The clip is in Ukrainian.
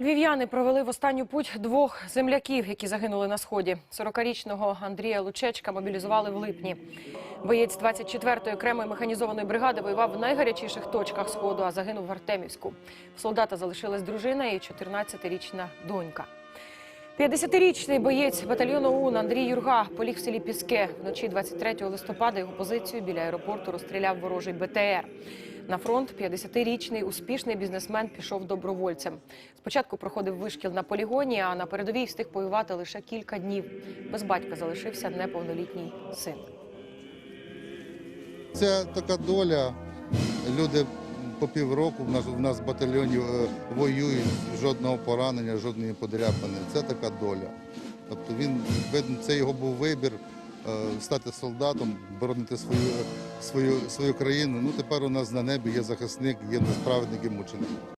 Львів'яни провели в останню путь двох земляків, які загинули на сході. 40-річного Андрія Лучечка мобілізували в липні. Боєць 24-ї окремої механізованої бригади воював в найгарячіших точках сходу, а загинув в Артемівську. У солдата залишилась дружина і 14-річна донька. 50-річний боєць батальйону ОУН Андрій Юрга поліг в селі Піске. Вночі 23 листопада його позицію біля аеропорту розстріляв ворожий БТР. На фронт 50-річний успішний бізнесмен пішов добровольцем. Спочатку проходив вишкіл на полігоні, а на передовій встиг воювати лише кілька днів. Без батька залишився неповнолітній син. Це така доля. Люди по півроку в нас, в нас в батальйоні е, воюють, жодного поранення, жодної подряпини. Це така доля. Тобто він видно, це його був вибір стати солдатом, боронити свою, свою, свою країну. Ну тепер у нас на небі є захисник, є несправедник і мученик.